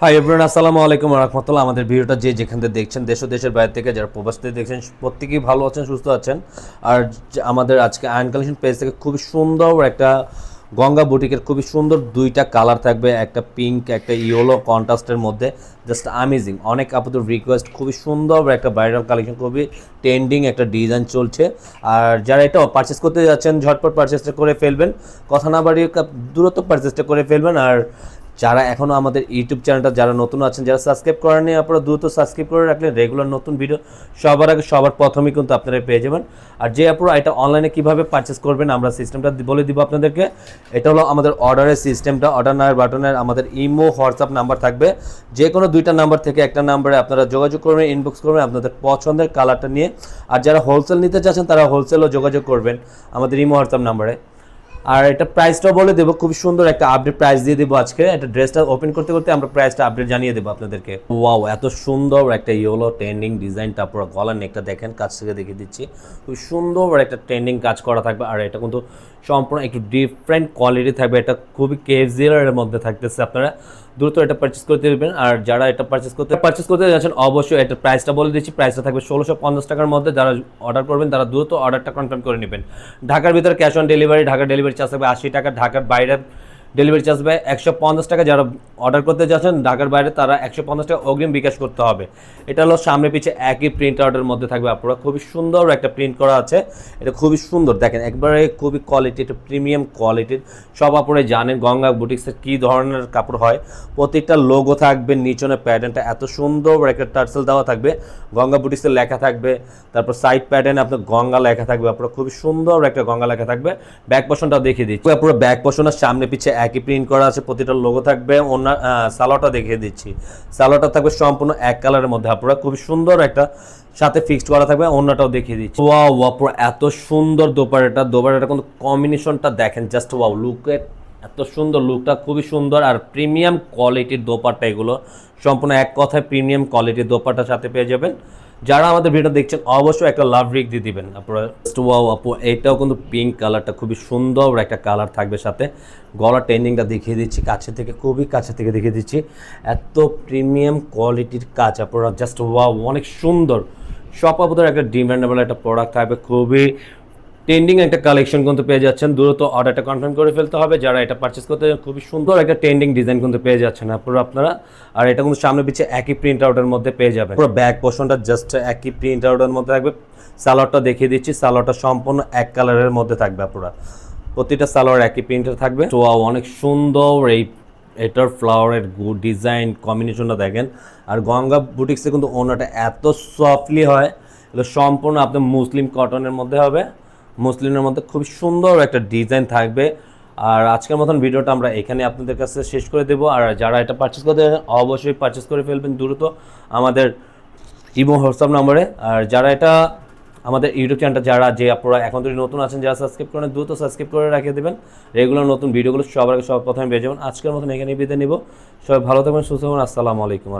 Hi everyone আসসালামু আলাইকুম রহমতুল্লাহ। আমাদের ভিডিওটা যে যেখান থেকে দেখছেন, দেশ ও দেশের বাইরে থেকে যারা প্রবাস থেকে দেখছেন, প্রত্যেকেই ভালো আছেন, সুস্থ আছেন। আর আমাদের আজকে আয়ন কালেকশন পেজ থেকে খুবই সুন্দর একটা গঙ্গা বুটিকের খুবই সুন্দর দুইটা কালার থাকবে, একটা পিঙ্ক একটা ইয়েলো কন্ট্রাস্টের মধ্যে। জাস্ট আমেজিং অনেক আপনাদের রিকোয়েস্ট খুবই সুন্দর একটা ভাইরাল কালেকশন খুবই ট্রেন্ডিং একটা ডিজাইন চলছে। আর যারা এটা পারচেস করতে যাচ্ছেন, ঝটপট পারচেসটা করে ফেলবেন। কথা না বাড়িয়ে কা- দ্রুত পারচেসটা করে ফেলবেন। আর যারা এখনও আমাদের ইউটিউব চ্যানেলটা, যারা নতুন আছেন, যারা সাবস্ক্রাইব করেননি, আপনারা দ্রুত সাবস্ক্রাইব করে রাখলে রেগুলার নতুন ভিডিও সবার আগে, সবার প্রথমেই কিন্তু আপনারা পেয়ে যাবেন। আর যে আপনারা এটা অনলাইনে কীভাবে পারচেস করবেন, আমরা সিস্টেমটা বলে দিব আপনাদেরকে। এটা হলো আমাদের অর্ডারের সিস্টেমটা অর্ডার নেওয়ার বাটনের আমাদের ইমো হোয়াটসঅ্যাপ নাম্বার থাকবে। যে কোনো দুইটা নাম্বার থেকে একটা নাম্বারে আপনারা যোগাযোগ করবেন ইনবক্স করবেন, আপনাদের পছন্দের কালারটা নিয়ে। আর যারা হোলসেল নিতে চাচ্ছেন, তারা হোলসেলও যোগাযোগ করবেন আমাদের ইমো হোয়াটসঅ্যাপ নাম্বারে আর এটা প্রাইসটাও বলে দেবো খুব সুন্দর একটা আপডেট প্রাইস দিয়ে দেবো আজকে। এটা ড্রেসটা ওপেন করতে করতে আমরা প্রাইসটা আপডেট জানিয়ে দেবো আপনাদেরকে। ওয়াও এত সুন্দর একটা ইয়েলো ট্রেন্ডিং ডিজাইন তারপর গলার নেকটা দেখেন, কাছ থেকে দেখিয়ে দিচ্ছি। খুব সুন্দর একটা ট্রেন্ডিং কাজ করা থাকবে, আর এটা কিন্তু সম্পূর্ণ একটু ডিফারেন্ট কোয়ালিটি থাকবে, এটা খুবই কেজিয়ারের মধ্যে থাকতেছে আপনারা। দ্রুত এটা পারচেস করতে দেবেন আর যারা এটা পারচেস করতে পারচেস করতে যাচ্ছেন, অবশ্যই এটা প্রাইসটা বলে দিচ্ছি। প্রাইসটা থাকবে ষোলোশো পঞ্চাশ টাকার মধ্যে। যারা অর্ডার করবেন, তারা দ্রুত অর্ডারটা কনফার্ম করে নেবেন। ঢাকার ভিতরে ক্যাশ অন ডেলিভারি ঢাকার ডেলিভারি চার্জ থাকবে আশি টাকা। ঢাকার বাইরে ডেলিভারি চার্জ হবে একশো পঞ্চাশ টাকা। যারা অর্ডার করতে যাচ্ছেন, ঢাকার বাইরে তারা একশো পঞ্চাশ টাকা অগ্রিম বিকাশ করতে হবে। এটা হলো সামনে পিছে একই প্রিন্ট আউটের মধ্যে থাকবে আপনারা খুবই সুন্দর একটা প্রিন্ট করা আছে। এটা খুবই সুন্দর। দেখেন, একবারে খুবই কোয়ালিটি এটা প্রিমিয়াম কোয়ালিটির সব আপনারা জানেন গঙ্গা বুটিক্সের কী ধরনের কাপড় হয়। প্রত্যেকটা লোগো থাকবে, নিচনে প্যাটার্নটা এত সুন্দর একটা টার্সেল দেওয়া থাকবে। গঙ্গা বুটিক্সের লেখা থাকবে। তারপর সাইড প্যাটার্নে আপনার গঙ্গা লেখা থাকবে। আপনার খুবই সুন্দর একটা গঙ্গা লেখা থাকবে। ব্যাক পোর্শনটাও দেখিয়ে দিচ্ছি। পুরো ব্যাক পোর্শনের সামনে পিছে একই প্রিন্ট করা আছে, প্রতিটা লোগো থাকবে অন্য সালোয়ারটা দেখিয়ে দিচ্ছি। সালোয়ারটা থাকবে সম্পূর্ণ এক কালারের মধ্যে। আপনারা খুবই সুন্দর একটা, সাথে ফিক্সড করা থাকবে অন্যটাও দেখিয়ে দিচ্ছি। ওয়া ওয়া পুরো এত সুন্দর দোপারেটা দোপারেটা কিন্তু কম্বিনেশনটা দেখেন জাস্ট ওয়াও লুকের এত সুন্দর লুকটা খুবই সুন্দর। আর প্রিমিয়াম কোয়ালিটির দোপাট্টা এগুলো, সম্পূর্ণ এক কথায় প্রিমিয়াম কোয়ালিটির দোপাট্টার সাথে পেয়ে যাবেন। যারা আমাদের ভিডিও দেখছেন, অবশ্যই একটা লাভ রিক দিয়ে দিবেন। আপনারা আপু, এটাও কিন্তু পিঙ্ক কালারটা খুবই সুন্দর একটা কালার থাকবে সাথে। গলা ট্রেন্ডিংটা দেখিয়ে দিচ্ছি, কাছে থেকে, খুবই কাছে থেকে দেখিয়ে দিচ্ছি। এত প্রিমিয়াম কোয়ালিটির কাজ, আপনারা জাস্ট ওয়াও অনেক সুন্দর। সব আপনাদের একটা ডিমান্ডেবল একটা প্রোডাক্ট থাকবে, খুবই ট্রেন্ডিং একটা কালেকশন কিন্তু পেয়ে যাচ্ছেন। দ্রুত অর্ডারটা কনফার্ম করে ফেলতে হবে। যারা এটা পারচেস করতে খুবই সুন্দর একটা ট্রেন্ডিং ডিজাইন কিন্তু পেয়ে যাচ্ছেন আপনারা আপনারা। আর এটা কিন্তু সামনে পিছিয়ে একই প্রিন্ট আউটের মধ্যে পেয়ে যাবেন। পুরো ব্যাক পোর্শনটা জাস্ট একই প্রিন্ট আউটের মধ্যে থাকবে। সালোয়ারটা দেখিয়ে দিচ্ছি। সালোয়ারটা সম্পূর্ণ এক কালারের মধ্যে থাকবে আপনারা। প্রতিটা সালোয়ার একই প্রিন্টের থাকবে। তো অনেক সুন্দর এই এটার ফ্লাওয়ারের গুড ডিজাইন কম্বিনেশনটা দেখেন। আর গঙ্গা বুটিক্সে কিন্তু ওনাটা এত সফটলি হয়। এগুলো সম্পূর্ণ আপনার মুসলিম কটনের মধ্যে হবে। মুসলিমের মধ্যে খুব সুন্দর একটা ডিজাইন থাকবে। আর আজকের মতন ভিডিওটা আমরা এখানে আপনাদের কাছে শেষ করে দেবো। আর যারা এটা পারচেস করতে অবশ্যই পারচেস করে ফেলবেন দ্রুত আমাদের ইমো হোয়াটসঅ্যাপ নম্বরে। আর যারা এটা আমাদের ইউটিউব চ্যানেলটা, যারা যে আপনারা এখন যদি নতুন আছেন, যারা সাবস্ক্রাইব করেন, দ্রুত সাবস্ক্রাইব করে রাখিয়ে দেবেন। রেগুলার নতুন ভিডিওগুলো সবার আগে সবার প্রথমে পেয়ে যাবেন। আজকের মতন এখানে বিদায় নিব। সবাই ভালো থাকবেন, সুস্থ থাকবেন। আসসালামু আলাইকুম